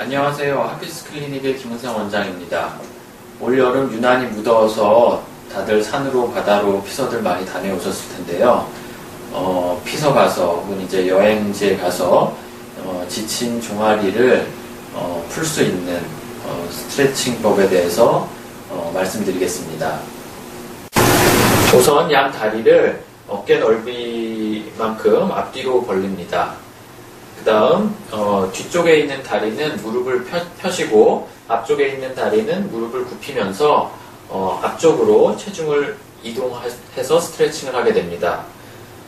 안녕하세요. 하피스 클리닉의 김은상 원장입니다. 올 여름 유난히 무더워서 다들 산으로 바다로 피서들 많이 다녀오셨을 텐데요. 어, 피서 가서 혹은 이제 여행지에 가서 어, 지친 종아리를 어, 풀 수 있는 어, 스트레칭법에 대해서 어, 말씀드리겠습니다. 우선 양 다리를 어깨 넓이만큼 앞뒤로 벌립니다. 그 다음 어, 뒤쪽에 있는 다리는 무릎을 펴, 시고 앞쪽에 있는 다리는 무릎을 굽히면서 어, 앞쪽으로 체중을 이동해서 스트레칭을 하게 됩니다.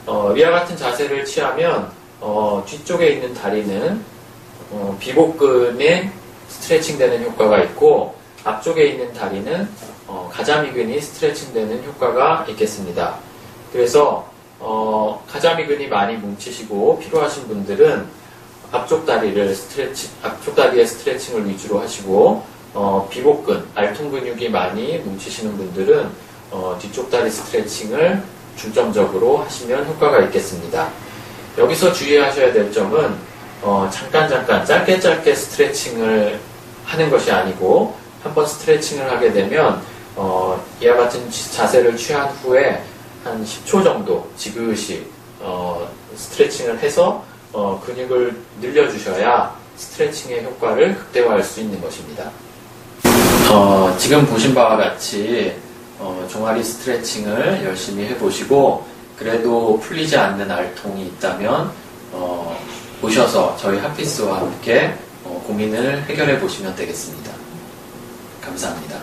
어, 위와 같은 자세를 취하면 어, 뒤쪽에 있는 다리는 어, 비복근에 스트레칭 되는 효과가 있고 앞쪽에 있는 다리는 어, 가자미근이 스트레칭 되는 효과가 있겠습니다. 그래서 어, 가자미근이 많이 뭉치시고 필요하신 분들은 앞쪽 다리를 스트레칭, 앞쪽 다리의 스트레칭을 위주로 하시고 어, 비복근, 알통 근육이 많이 뭉치시는 분들은 어, 뒤쪽 다리 스트레칭을 중점적으로 하시면 효과가 있겠습니다. 여기서 주의하셔야 될 점은 어, 잠깐 잠깐 짧게 짧게 스트레칭을 하는 것이 아니고 한번 스트레칭을 하게 되면 어, 이와 같은 자세를 취한 후에 한 10초 정도 지그시 어, 스트레칭을 해서 어, 근육을 늘려주셔야 스트레칭의 효과를 극대화할 수 있는 것입니다. 어, 지금 보신 바와 같이 어, 종아리 스트레칭을 열심히 해보시고 그래도 풀리지 않는 알통이 있다면 어, 오셔서 저희 하피스와 함께 어, 고민을 해결해 보시면 되겠습니다. 감사합니다.